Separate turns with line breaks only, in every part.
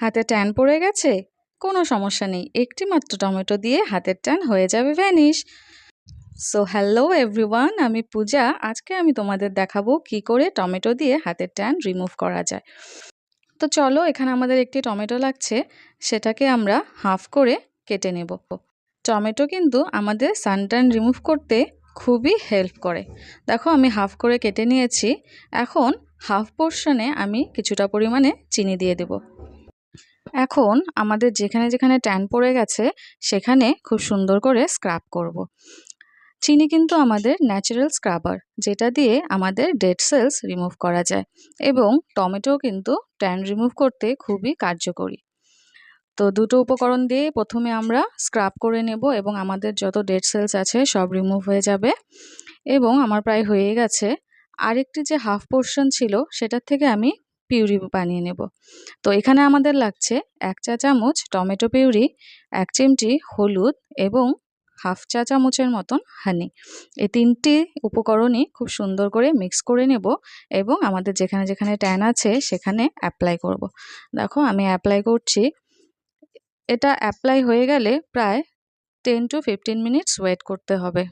হাতে ট্যান পড়ে গেছে? কোনো সমস্যা নেই একটি মাত্র টমেটো দিয়ে হাতের ট্যান হয়ে যাবে ভ্যানিশ। সো হ্যালো এভরিওয়ান আমি পূজা। আজকে আমি তোমাদের দেখাবো কি করে টমেটো দিয়ে হাতের ট্যান রিমুভ করা যায়। তো চলো, এখানে আমাদের একটি টমেটো লাগছে, সেটাকে আমরা হাফ করে কেটে নেব। টমেটো কিন্তু আমাদের সানট্যান রিমুভ করতে খুবই হেল্প করে। দেখো, আমি হাফ করে কেটে নিয়েছি। এখন হাফ পোর্শনে আমি কিছুটা পরিমাণে চিনি দিয়ে দেব। এখন আমাদের যেখানে যেখানে ট্যান পড়ে গেছে, সেখানে খুব সুন্দর করে স্ক্রাব করব। চিনি কিন্তু আমাদের ন্যাচারাল স্ক্রাবার যেটা দিয়ে আমাদের ডেড সেলস রিমুভ করা যায় এবং টমেটো কিন্তু ট্যান রিমুভ করতে খুবই কার্যকরী তো দুটো উপকরণ দিয়ে প্রথমে আমরা স্ক্রাব করে নেব এবং আমাদের যত ডেড সেলস আছে সব রিমুভ হয়ে যাবে এবং আমার প্রায় হয়ে গেছে আরেকটি যে হাফ পোর্শন ছিল, সেটার থেকে আমি পিউরি বানিয়ে নেব। তো এখানে আমাদের লাগছে এক চা চামচ টমেটো পিউরি, এক চিমটি হলুদ এবং হাফ চা চামচের মতন হানি এই তিনটি উপকরণই খুব সুন্দর করে মিক্স করে নেব এবং আমাদের যেখানে যেখানে ট্যান আছে সেখানে অ্যাপ্লাই করব। দেখো আমি অ্যাপ্লাই করছি। এটা অ্যাপ্লাই হয়ে গেলে প্রায় ten to fifteen minutes wait করতে হবে।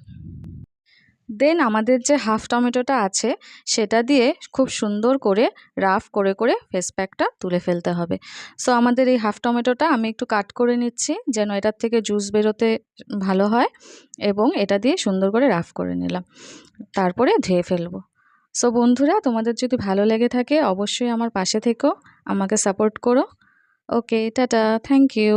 দেন আমাদের যে হাফ টমেটোটা আছে, সেটা দিয়ে খুব সুন্দর করে রাফ করে করে ফেস প্যাকটা তুলে ফেলতে হবে। সো আমাদের এই হাফ টমেটোটা আমি একটু কাট করে নিচ্ছি, যেন এটার থেকে জুস বেরোতে ভালো হয় এবং এটা দিয়ে সুন্দর করে রাফ করে নিলাম। তারপরে ধুয়ে ফেলব। সো বন্ধুরা, তোমাদের যদি ভালো লেগে থাকে, অবশ্যই আমার পাশে থেকো, আমাকে সাপোর্ট করো। ওকে টাটা থ্যাংক ইউ